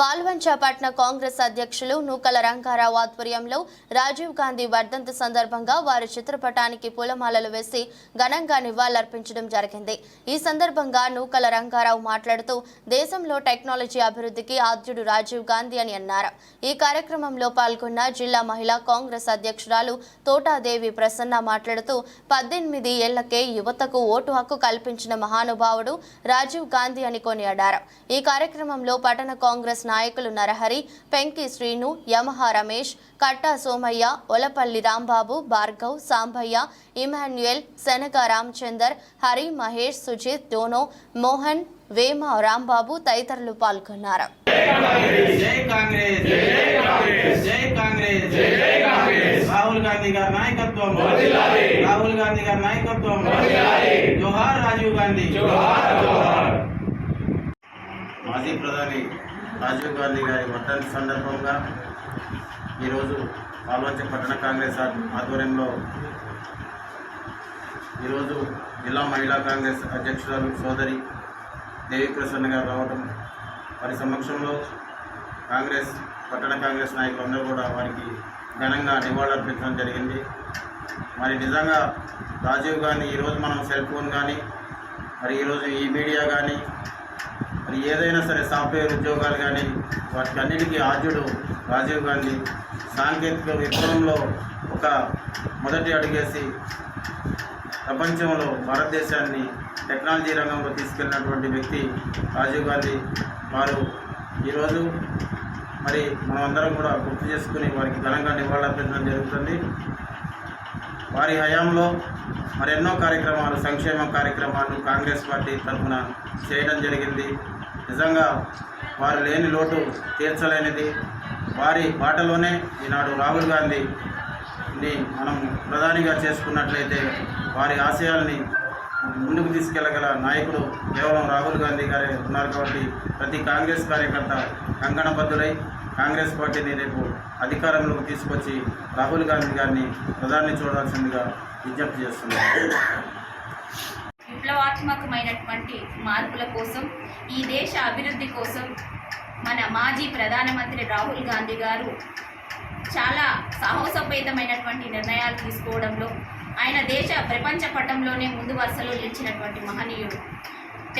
పాల్వంచపట్న కాంగ్రెస్ అధ్యక్షులు నూకల రంగారావు ఆధ్వర్యంలో రాజీవ్ గాంధీ వర్ధంతి సందర్భంగా వారి చిత్రపటానికి పూలమాలలు వేసి ఘనంగా నివాళులర్పించడం జరిగింది. ఈ సందర్భంగా నూకల రంగారావు మాట్లాడుతూ దేశంలో టెక్నాలజీ అభివృద్ధికి ఆద్యుడు రాజీవ్ గాంధీ అని అన్నారు. ఈ కార్యక్రమంలో పాల్గొన్న జిల్లా మహిళా కాంగ్రెస్ అధ్యక్షురాలు తోటాదేవి ప్రసన్న మాట్లాడుతూ పద్దెనిమిది ఏళ్ళకే యువతకు ఓటు హక్కు కల్పించిన మహానుభావుడు రాజీవ్ గాంధీ అని కొనియాడారు. ఈ కార్యక్రమంలో పట్టణ కాంగ్రెస్ నాయకులు నరహరి పెంకి శ్రీను యమహ రమేష్ కట్టా సోమయ్య ఒలపల్లి రాంబాబు భార్గవ్ సాంబయ్య ఇమాన్యుయల్ శనగ రామచందర్ హరి మహేష్ సుజిత్ డోనో మోహన్ వేమ రాంబాబు తదితరులు పాల్గొన్నారు. జై కాంగ్రెస్ జై కాంగ్రెస్ రాహుల్ గాంధీ గారి నాయకత్వం రాహుల్ గాంధీ గారి నాయకత్వం జోహార్ రాజీవ్ గాంధీ. మాజీ ప్రధాని రాజీవ్ గాంధీ గారి వర్ధంతి సందర్భంగా ఈరోజు పాల్వంచ పట్టణ కాంగ్రెస్ ఆధ్వర్యంలో ఈరోజు జిల్లా మహిళా కాంగ్రెస్ అధ్యక్షురాలు సోదరి దేవి ప్రసన్న గారు రావడం వారి సమక్షంలో కాంగ్రెస్ పట్టణ కాంగ్రెస్ నాయకులందరూ కూడా వారికి ఘనంగా నివాళులర్పించడం జరిగింది. మరి నిజంగా రాజీవ్ గాంధీ ఈరోజు మనం సెల్ ఫోన్ కానీ మరి ఈరోజు ఈ మీడియా కానీ మరి ఏదైనా సరే సాఫ్ట్వేర్ ఉద్యోగాలు కానీ వాటికి అన్నిటికీ ఆద్యుడు రాజీవ్ గాంధీ సాంకేతిక విప్లవంలో ఒక మొదటి అడుగేసి ప్రపంచంలో భారతదేశాన్ని టెక్నాలజీ రంగంలో తీసుకెళ్ళినటువంటి వ్యక్తి రాజీవ్ గాంధీ వారు ఈరోజు మరి మనమందరం కూడా గుర్తు చేసుకుని వారికి ఘనంగా నివాళులర్పించడం జరుగుతుంది. వారి హయాంలో మరెన్నో కార్యక్రమాలు సంక్షేమ కార్యక్రమాలు కాంగ్రెస్ పార్టీ తరఫున చేయడం జరిగింది. నిజంగా వారు లేని లోటు తీర్చలేనిది. వారి బాటలోనే ఈనాడు రాహుల్ గాంధీని మనం ప్రధానిగా చేసుకున్నట్లయితే వారి ఆశయాల్ని ముందుకు తీసుకెళ్ళగల నాయకుడు కేవలం రాహుల్ గాంధీ గారే ఉన్నారు కాబట్టి ప్రతి కాంగ్రెస్ కార్యకర్త కంకణబద్ధులై కాంగ్రెస్ పార్టీని రేపు అధికారంలోకి తీసుకొచ్చి రాహుల్ గాంధీ గారిని ప్రధాని చూడాల్సిందిగా విజ్ఞప్తి చేస్తున్నారు విప్లవాత్మకమైనటువంటి మార్పుల కోసం ఈ దేశ అభివృద్ధి కోసం మన మాజీ ప్రధానమంత్రి రాహుల్ గాంధీ గారు చాలా సాహసోపేతమైనటువంటి నిర్ణయాలు తీసుకోవడంలో ఆయన దేశ ప్రపంచ పటంలోనే ముందు వరుసలో నిలిచినటువంటి మహనీయుడు.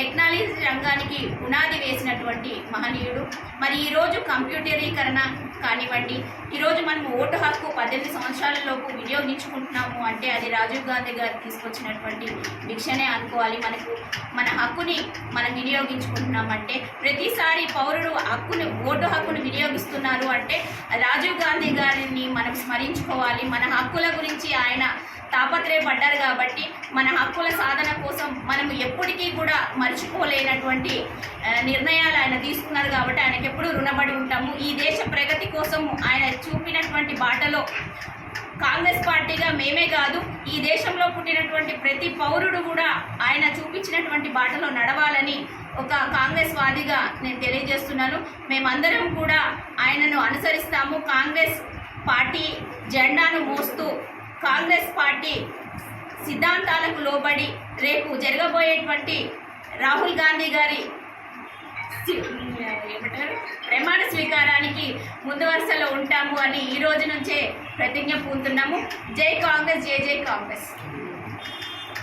టెక్నాలజీ రంగానికి పునాది వేసినటువంటి మహనీయుడు. మరి ఈరోజు కంప్యూటరీకరణ కానివ్వండి ఈరోజు మనం ఓటు హక్కు పద్దెనిమిది సంవత్సరాలలోపు వినియోగించుకుంటున్నాము అంటే అది రాజీవ్ గాంధీ గారు తీసుకొచ్చినటువంటి భిక్షనే అనుకోవాలి మనకు. మన హక్కుని మనం వినియోగించుకుంటున్నామంటే ప్రతిసారి పౌరుడు హక్కుని ఓటు హక్కును వినియోగిస్తున్నారు అంటే రాజీవ్ గాంధీ గారిని మనం స్మరించుకోవాలి. మన హక్కుల గురించి ఆయన తాపత్రయపడ్డారు కాబట్టి మన హక్కుల సాధన కోసం మనం ఎప్పటికీ కూడా మర్చిపోలేనటువంటి నిర్ణయాలు ఆయన తీసుకున్నారు కాబట్టి ఆయనకి ఎప్పుడూ రుణపడి ఉంటాము. ఈ దేశ ప్రగతి కోసం ఆయన చూపినటువంటి బాటలో కాంగ్రెస్ పార్టీగా మేమే కాదు ఈ దేశంలో పుట్టినటువంటి ప్రతి పౌరుడు కూడా ఆయన చూపించినటువంటి బాటలో నడవాలని ఒక కాంగ్రెస్ వాదిగా నేను తెలియజేస్తున్నాను. మేమందరం కూడా ఆయనను అనుసరిస్తాము. కాంగ్రెస్ పార్టీ జెండాను మోస్తూ కాంగ్రెస్ పార్టీ సిద్ధాంతాలకు లోబడి రేపు జరగబోయేటువంటి రాహుల్ గాంధీ గారి ఏమంటారు? ప్రమాణ స్వీకారానికి ముందు వరుసలో ఉంటాము అని ఈ రోజు నుంచే ప్రతిజ్ఞ పూతున్నాము. జై కాంగ్రెస్ జై జై కాంగ్రెస్.